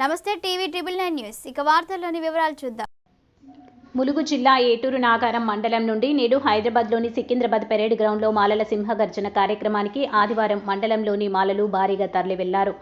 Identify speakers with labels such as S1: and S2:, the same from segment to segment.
S1: నమస్తే TV triple nine news. ఇక వార్తల్లోని వివరాలు చూద్దాం.
S2: ములుగు జిల్లా ఏటూరు నాగారం మండలం నుండి నేడు హైదరాబాద్లోని సికింద్రాబాద్ పెరేడ్ గ్రౌండ్లో మాలల సింహగర్జన కార్యక్రమానికి ఆదివారం మండలంలోని మాలలు భారీగా తరలి వెళ్ళారు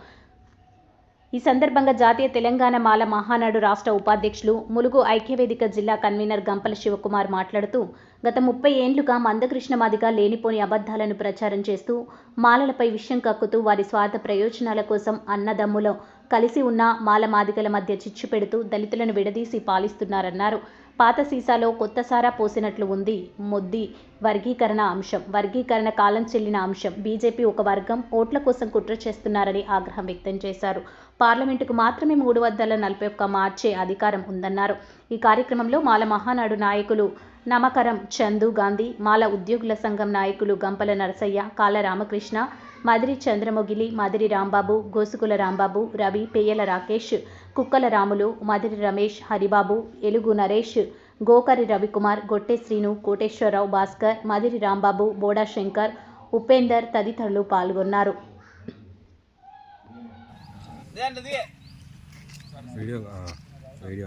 S2: ఈ సందర్భంగా జాతీయ తెలంగాణ మాల మహానాడు రాష్ట్ర ఉపాధ్యక్షులు ములుగు ఐక్యవేదిక జిల్లా కన్వీనర్ గంపల శివకుమార్ మాట్లాడుతూ గత ముప్పై ఏండ్లుగా మందకృష్ణ మాదిగా లేనిపోని అబద్ధాలను ప్రచారం చేస్తూ మాలలపై విషయం కక్కుతూ వారి స్వార్థ ప్రయోజనాల కోసం అన్నదమ్ములో కలిసి ఉన్న మాల మాదిగల మధ్య చిచ్చు పెడుతూ దళితులను విడదీసి పాలిస్తున్నారన్నారు. పాత సీసాలో కొత్త సారా పోసినట్లు ఉంది. మొద్ది వర్గీకరణ అంశం. వర్గీకరణ కాలం చెల్లిన అంశం. బీజేపీ ఒక వర్గం. ఓట్ల కోసం కుట్ర చేస్తున్నారని ఆగ్రహం వ్యక్తం చేశారు. పార్లమెంటుకు మాత్రమే మూడు వందల నలభై ఒక్క మార్చే అధికారం ఉందన్నారు. ఈ కార్యక్రమంలో మాల మహానాడు నాయకులు నమకరం చందు గాంధీ మాల ఉద్యోగుల సంఘం నాయకులు గంపల నరసయ్య కాల రామకృష్ణ మదిరి చంద్రమొగిలి మదిరి రాంబాబు గోసుకుల రాంబాబు రవి పేయల రాకేష్ కుక్కల రాములు మదిరి రమేష్ హరిబాబు ఎలుగు నరేష్ గోకరి రవికుమార్ గొట్టె శ్రీను కోటేశ్వరరావు భాస్కర్ మదిరి రాంబాబు బోడా శంకర్ ఉపేందర్ తదితరులు పాల్గొన్నారు.
S3: వీడియో ఆ, వీడియో